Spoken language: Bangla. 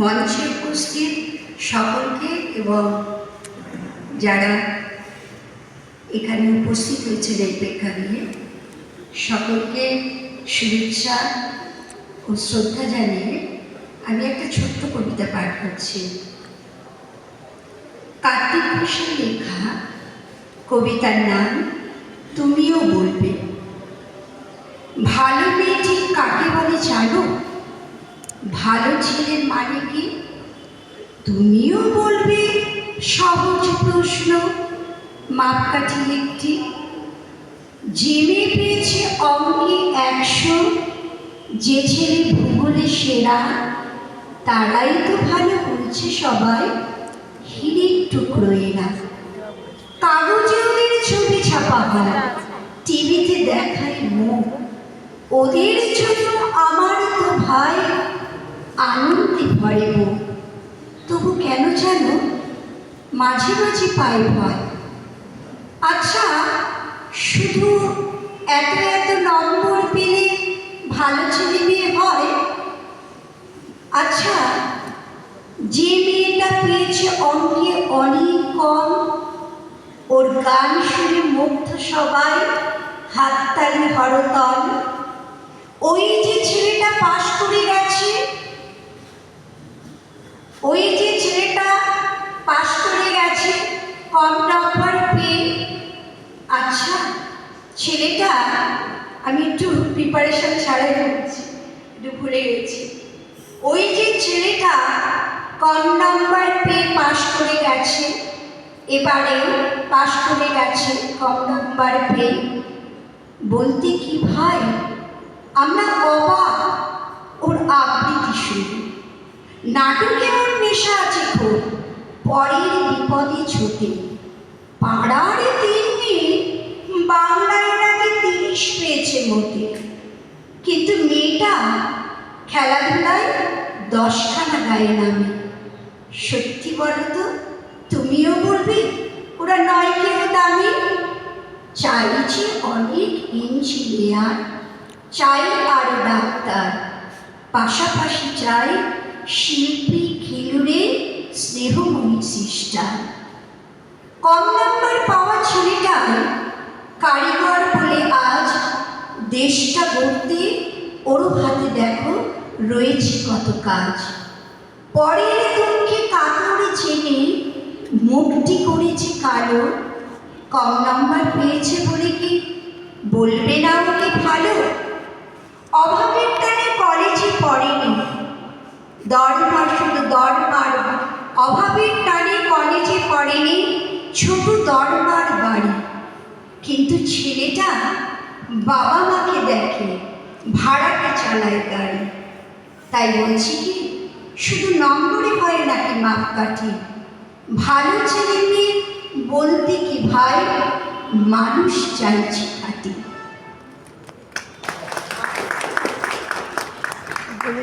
মঞ্চে উপস্থিত সকলকে এবং যারা এখানে উপস্থিত হয়েছেন এই প্রেক্ষাগৃহে, সকলকে শুভেচ্ছা ও শ্রদ্ধা জানিয়ে আমি একটা ছোট্ট কবিতা পাঠ করছি। কার্তিক ঘোষের লেখা কবিতার নাম তুমিও বলবে। ভালো মেয়ে ঠিক কাকে বলে জানো? ভালো ছেলের মানে কি? তুমিও বলবে সহজ প্রশ্ন। মাপকাঠি একটি। মেয়ে পেয়েছে অঙ্কে একশো। যে ছেলে ভূগোলে সেরা, তারাই তো ভালো বলছে সবাই, হিরের টুকরো এরা। কাগজে ওদের ছবি ছাপা হয়। টিভিতে দেখায় মুখ। ওদের জন্য আমার তো ভাই ভরে তবু কেন যেন মাঝে মাঝে পাই ভয়? আচ্ছা শুধু এত এত নম্বর পেলে ভালো ছেলে মেয়ে হয়? আচ্ছা যে মেয়েটা পেয়েছে অঙ্কে অনেক কম, ওর গান শুনে মুগ্ধ সবাই হাততালি হরতল। ওই যে ছেলেটা পাশ করে গেছে ওই যে ছেলেটা পাশ করে গেছে কম নম্বর পেয়ে। আচ্ছা ছেলেটা, আমি একটু প্রিপারেশন ছাড়াই বলছি, একটু ভুলে গেছি। ওই যে ছেলেটা কম নাম্বার পেয়ে পাশ করে গেছে, এবারে পাশ করে গেছে কম নম্বর পেয়ে। বলতে কি ভাই? আমরা অবাক, ওর আবৃত্তি শুনি। নাটকে খুব পরের বিপদে ছোটে। পাড়ার বাংলায় নাকি তিরিশ পেয়েছে মোটে। কিন্তু মেয়েটা খেলাধুলায় দশখানা গায়ে নামে। সত্যি তুমিও বলবে ওরা নয় কেউ দামি? চাইছে অনেক ইঞ্জিনিয়ার, চাই আরও ডাক্তার। পাশাপাশি চাই শিল্পী স্নেহময়ী সিস্টার কম নাম্বার পাওয়া ছেলেটাই কারিগর বলে আজ দেশটা গড়তে ওরও হাতে দেখো রয়েছে কত কাজ। পরের দুঃখে কাতরে চেনে মুখটি করেছে কালো। কম নাম্বার পেয়েছে বলে কি বলবে না ওকে ভালো? অভাবের টানে কলেজে পড়েনি। দরবার শুধু দরবার অভাবের টানে কলেজে পড়েনি, ছোট দরবার বাড়ি। কিন্তু ছেলেটা বাবা মাকে দেখে ভাড়াকে চালায় গাড়ি। তাই বলছি কি, শুধু নম্বরে হয় নাকি মাপকাঠি? ভালো ছেলে মেয়ে বলতে কি ভাই, মানুষ চাইছে খাটি।